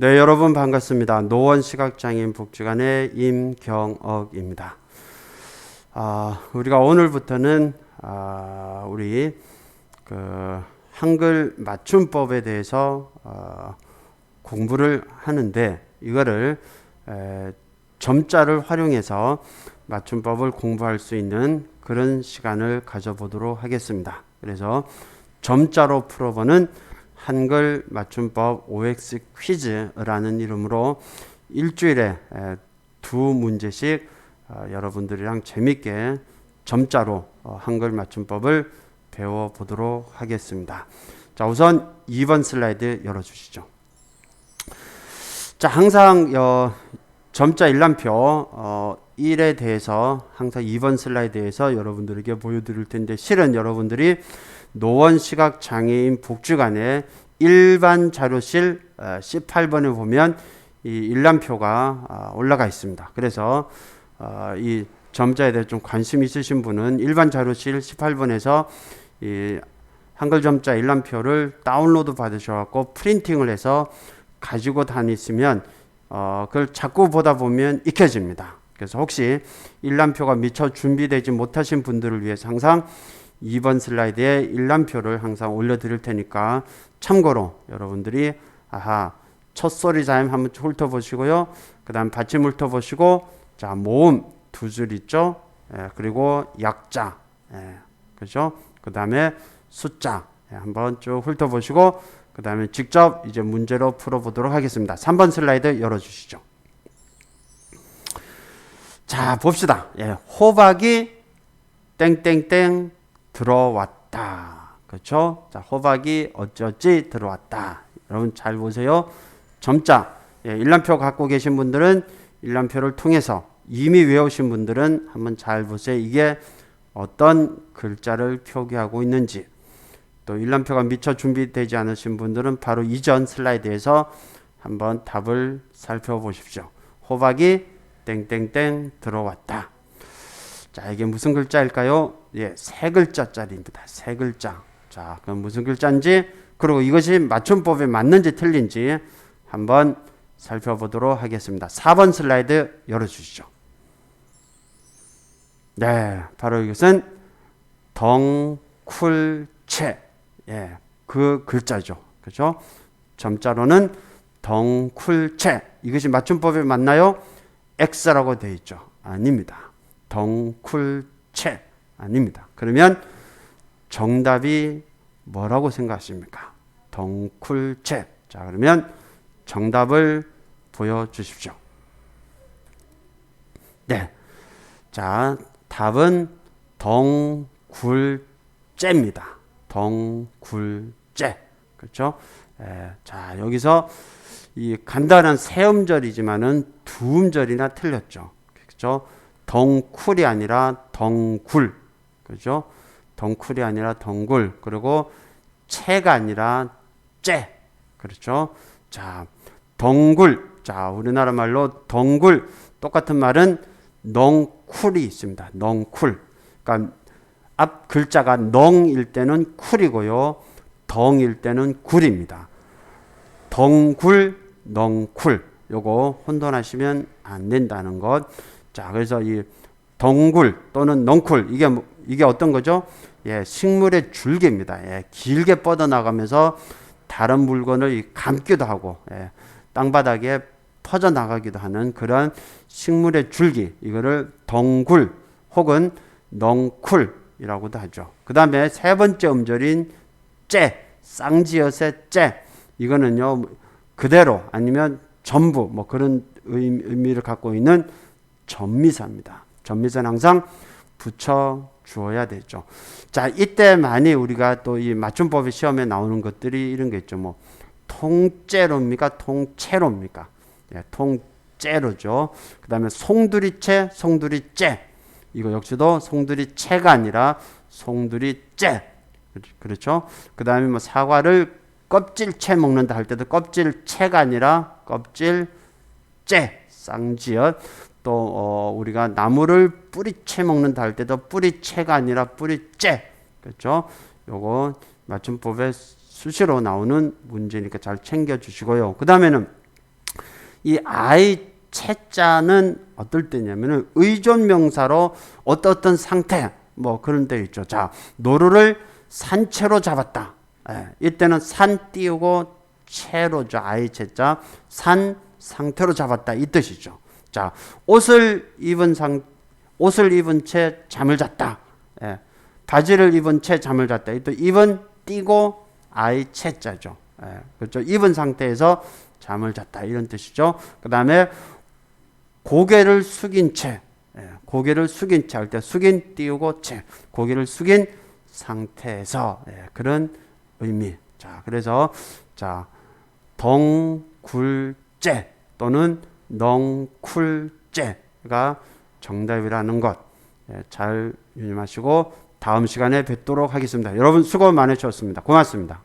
네, 여러분 반갑습니다. 노원 시각장애인 복지관의 임경억입니다. 아, 우리가 오늘부터는 아, 우리 그 한글 맞춤법에 대해서 어, 공부를 하는데 이거를 에, 점자를 활용해서 맞춤법을 공부할 수 있는 그런 시간을 가져보도록 하겠습니다. 그래서 점자로 풀어보는 한글 맞춤법 OX 퀴즈라는 이름으로 일주일에 두 문제씩 어, 여러분들이랑 재밌게 점자로 어, 한글 맞춤법을 배워보도록 하겠습니다. 자, 우선 2번 슬라이드 열어주시죠. 자, 항상 어, 점자 일람표 어, 1에 대해서 항상 2번 슬라이드에서 여러분들에게 보여드릴 텐데 실은 여러분들이 노원 시각 장애인 복지관의 일반 자료실 18번에 보면 이 일람표가 아, 올라가 있습니다. 그래서 어, 이 점자에 대해 좀 관심 있으신 분은 일반 자료실 18번에서 이 한글 점자 일람표를 다운로드 받으셔갖고 프린팅을 해서 가지고 다니시면 어, 그걸 자꾸 보다 보면 익혀집니다. 그래서 혹시 일람표가 미처 준비되지 못하신 분들을 위해서 항상 2번 슬라이드에 일람표를 항상 올려드릴 테니까 참고로 여러분들이 아하 첫 소리 자임 한번 훑어보시고요. 그 다음 받침 훑어보시고 자 모음 두 줄 있죠. 예, 그리고 약자 예, 그죠. 그 다음에 숫자 예, 한번 쭉 훑어보시고 그 다음에 직접 이제 문제로 풀어보도록 하겠습니다. 3번 슬라이드 열어주시죠. 자 봅시다. 예, 호박이 땡땡땡 들어왔다. 그렇죠? 자, 호박이 어쩌지 들어왔다. 여러분 잘 보세요. 점자. 예, 일람표 갖고 계신 분들은 일람표를 통해서 이미 외우신 분들은 한번 잘 보세요. 이게 어떤 글자를 표기하고 있는지. 또 일람표가 미처 준비되지 않으신 분들은 바로 이전 슬라이드에서 한번 답을 살펴보십시오. 호박이 땡땡땡 들어왔다. 자, 이게 무슨 글자일까요? 예, 세 글자짜리입니다. 세 글자. 자, 그럼 무슨 글자인지 그리고 이것이 맞춤법에 맞는지 틀린지 한번 살펴보도록 하겠습니다. 4번 슬라이드 열어 주시죠. 네, 바로 이것은 덩쿨채. 예, 그 글자죠. 그죠? 점자로는 덩쿨채. 이것이 맞춤법에 맞나요? X라고 되어 있죠. 아닙니다. 덩쿨채. 아닙니다. 그러면 정답이 뭐라고 생각하십니까? 덩쿨채. 자, 그러면 정답을 보여주십시오. 네. 자, 답은 덩굴째입니다. 덩굴째. 그렇죠? 에, 자, 여기서 이 간단한 세음절이지만은 두음절이나 틀렸죠. 그렇죠? 덩쿨이 아니라 덩굴. 그죠? 덩쿨이 아니라 덩굴. 그리고 채가 아니라 째. 그렇죠? 자, 덩굴. 자, 우리나라 말로 덩굴. 똑같은 말은 넝쿨이 있습니다. 넝쿨. 그러니까 앞 글자가 넝일 때는 쿨이고요. 덩일 때는 굴입니다. 덩굴, 넝쿨. 요거 혼돈하시면 안 된다는 것. 자, 그래서 이 덩굴 또는 넝쿨 이게 뭐, 이게 어떤 거죠? 예, 식물의 줄기입니다. 예, 길게 뻗어 나가면서 다른 물건을 감기도 하고 예, 땅바닥에 퍼져 나가기도 하는 그런 식물의 줄기 이거를 덩굴 혹은 넝쿨이라고도 하죠. 그 다음에 세 번째 음절인 째 쌍지엇의 째 이거는요 그대로 아니면 전부 뭐 그런 의미를 갖고 있는 전미사입니다. 전미사는 항상 붙여 주어야 되죠. 자, 이때 많이 우리가 또 이 맞춤법의 시험에 나오는 것들이 이런 게 있죠. 뭐 통째로입니까? 통채로입니까? 예, 통째로죠. 그다음에 송두리채, 송두리째. 이거 역시도 송두리채가 아니라 송두리째. 그렇죠? 그다음에 뭐 사과를 껍질채 먹는다 할 때도 껍질채가 아니라 껍질째. 쌍지엇. 또 어, 우리가 나무를 뿌리채 먹는다 할 때도 뿌리채가 아니라 뿌리째. 그렇죠? 요거 맞춤법에 수시로 나오는 문제니까 잘 챙겨 주시고요. 그 다음에는 이 아이 채자는 어떨 때냐면은 의존 명사로 어떤 상태 뭐 그런 데 있죠. 자, 노루를 산채로 잡았다. 예, 이때는 산 띄우고 채로죠. 아이 채자 산 상태로 잡았다 이 뜻이죠. 자, 옷을 입은 상 옷을 입은 채 잠을 잤다. 예, 바지를 입은 채 잠을 잤다. 또 입은 띄고 아이 채자죠. 예, 그렇죠. 입은 상태에서 잠을 잤다 이런 뜻이죠. 그 다음에 고개를 숙인 채, 예, 고개를 숙인 채 할 때 숙인 띄우고 채, 고개를 숙인 상태에서 예, 그런 의미. 자, 그래서 자 덩굴째 또는 넝쿨째가 정답이라는 것. 예, 잘 유념하시고 다음 시간에 뵙도록 하겠습니다. 여러분 수고 많으셨습니다. 고맙습니다.